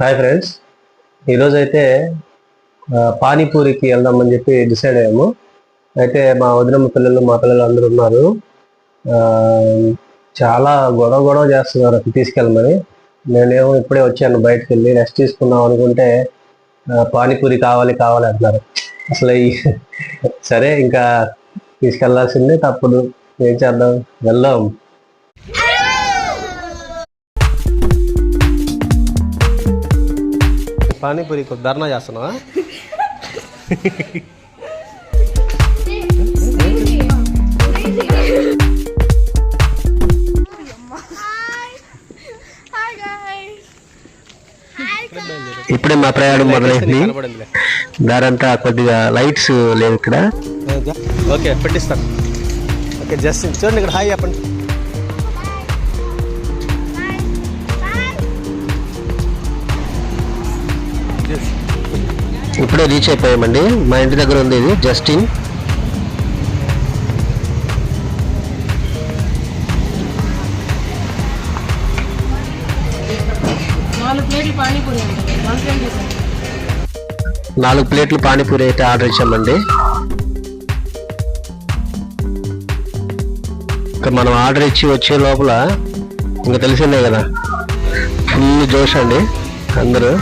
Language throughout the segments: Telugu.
హాయ్ ఫ్రెండ్స్ ఈరోజు అయితే పానీపూరికి వెళ్దామని చెప్పి డిసైడ్ అయ్యాము. అయితే మా వదినమ్మ పిల్లలు మా పిల్లలు అందరూ ఉన్నారు చాలా గొడవ గొడవ చేస్తున్నారు అక్కడ తీసుకెళ్ళమని. నేనేమో ఇప్పుడే వచ్చాను బయటకు వెళ్ళి రెస్ట్ తీసుకుందాం అనుకుంటే పానీపూరి కావాలి కావాలి అంటున్నారు. అసలు ఈ సరే ఇంకా తీసుకెళ్ళాల్సిందే తప్పుడు. ఏం చేద్దాం? వెళ్దాం. పానీపూరికి ధర్నా చేస్తున్నావా. ఇప్పుడే మా ప్రయాణం మొదలైంది. దారంతా కొద్దిగా లైట్స్ లేవు ఇక్కడ ఓకే పెట్టిస్తాను ఓకే జస్ట్ చూడండి ఇక్కడ హాయ్ చెప్పండి ఇప్పుడే రీచ్ అయిపోయామండి. మా ఇంటి దగ్గర ఉంది ఇది జస్టిన్ నాలుగు ప్లేట్లు పానీపూరి అయితే ఆర్డర్ ఇచ్చామండి. ఇంకా మనం ఆర్డర్ ఇచ్చి వచ్చే లోపల ఇంకా తెలిసిందే కదా ఫుల్ జోష్ అండి అందరూ.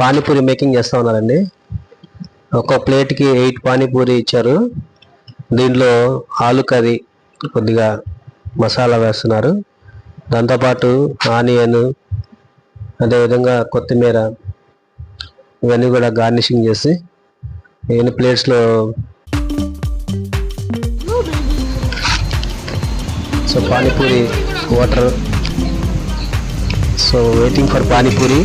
పానీపూరి మేకింగ్ చేస్తూ ఉన్నారండి. ఒక ప్లేట్కి ఎయిట్ పానీపూరి ఇచ్చారు. దీంట్లో ఆలు కర్రీ కొద్దిగా మసాలా వేస్తున్నారు. దాంతోపాటు ఆనియన్ అదేవిధంగా కొత్తిమీర ఇవన్నీ కూడా గార్నిషింగ్ చేసి ఎన్ని ప్లేట్స్లో so panipuri water. So waiting for panipuri.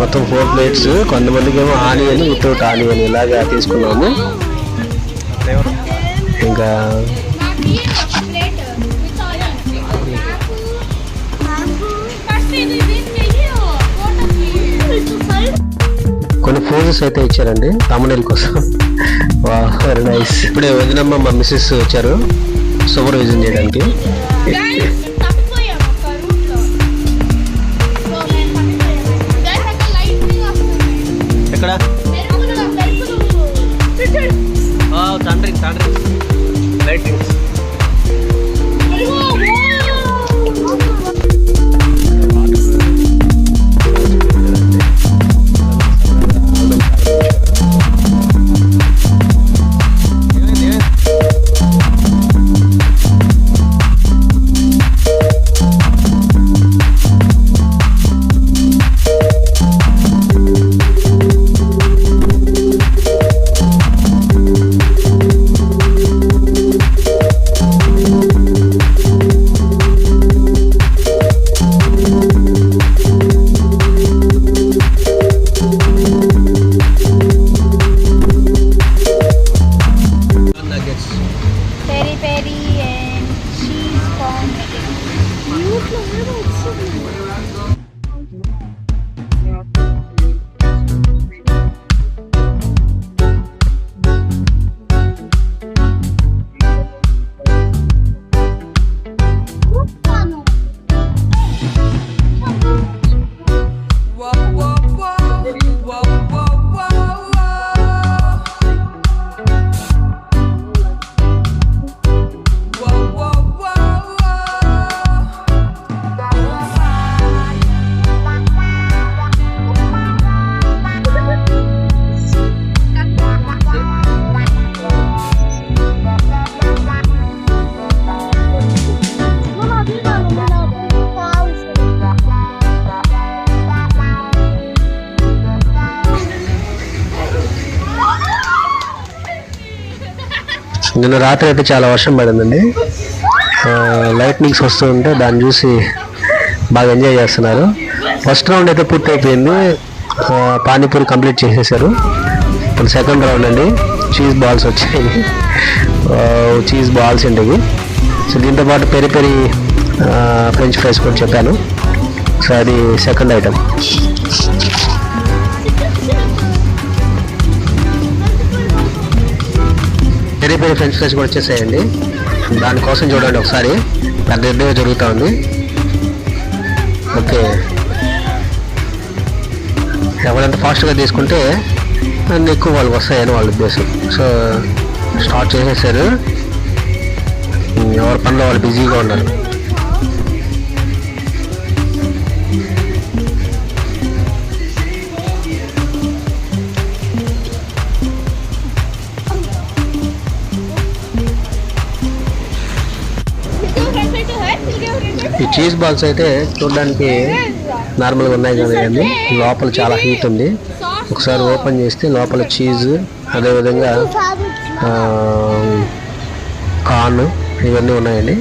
మొత్తం ఫోర్ ప్లేట్స్ కొంతమందికి ఏమో ఆనియన్ వితౌట్ ఆనియన్ ఇలాగా తీసుకున్నాము. ఇంకా కొన్ని ఫోజెస్ అయితే ఇచ్చారండి తమిళ కోసం. వా వెరీ నైస్ ఇప్పుడే వదినమ్మ మా మిస్సెస్ వచ్చారు సూపర్విజన్ చేయడానికి. Perry and cheese from Beautiful look at నిన్న రాత్రి అయితే చాలా వర్షం పడిందండి. లైట్నింగ్స్ వస్తూ ఉంటే దాన్ని చూసి బాగా ఎంజాయ్ చేస్తున్నారు. ఫస్ట్ రౌండ్ అయితే పూర్తి అయిపోయింది. పానీపూరి కంప్లీట్ చేసేసారు. ఇప్పుడు సెకండ్ రౌండ్ అండి. చీజ్ బాల్స్ వచ్చాయి. చీజ్ బాల్స్ అండి ఇవి. సో దీంతో పాటు పెరి పెరి ఫ్రెంచ్ ఫ్రైస్ కూడా చెప్పాను. సో అది second item peri French fries కూడా వచ్చేసాయండి. దానికోసం చూడండి ఒకసారి. పెద్ద ఎద్దుగా జరుగుతూ ఉంది. ఓకే. ఎవరంత ఫాస్ట్గా తీసుకుంటే అన్ని ఎక్కువ వాళ్ళకి వస్తాయని వాళ్ళ ఉద్దేశం. సో స్టార్ట్ చేసేసారు. ఎవరి పనిలో వాళ్ళు బిజీగా ఉన్నారు. చీజ్ బాల్స్ అయితే చూడడానికి నార్మల్గా ఉన్నాయి కానీ లోపల చాలా హీట్ ఉంది. ఒకసారి ఓపెన్ చేస్తే లోపల చీజ్ అదేవిధంగా కార్న్ ఇవన్నీ ఉన్నాయండి.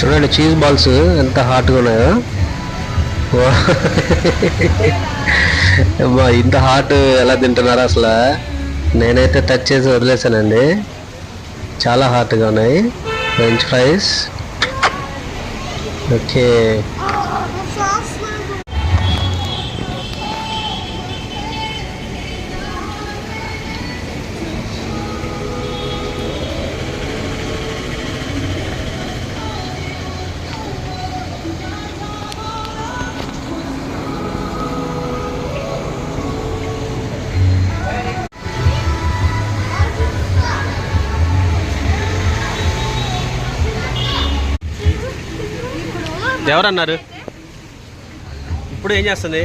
చూడండి చీజ్ బాల్స్ ఎంత హాట్గా ఉన్నాయో. అమ్మా, ఇంత హాట్ ఎలా తింటున్నారు అసలు? నేనైతే టచ్ చేసి వదిలేసానండి. చాలా హాట్గా ఉన్నాయి. ఫ్రెంచ్ ఫ్రైస్ ఓకే ఎవరన్నారు? ఇప్పుడు ఏం చేస్తుంది?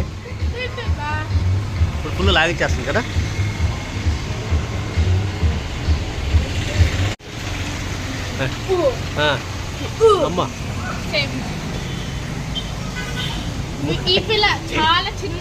ఇప్పుడు ఫుల్ లాగించేస్తుంది కదా? అమ్మ అమ్మా. ఈ పిల్ల చాలా చిన్న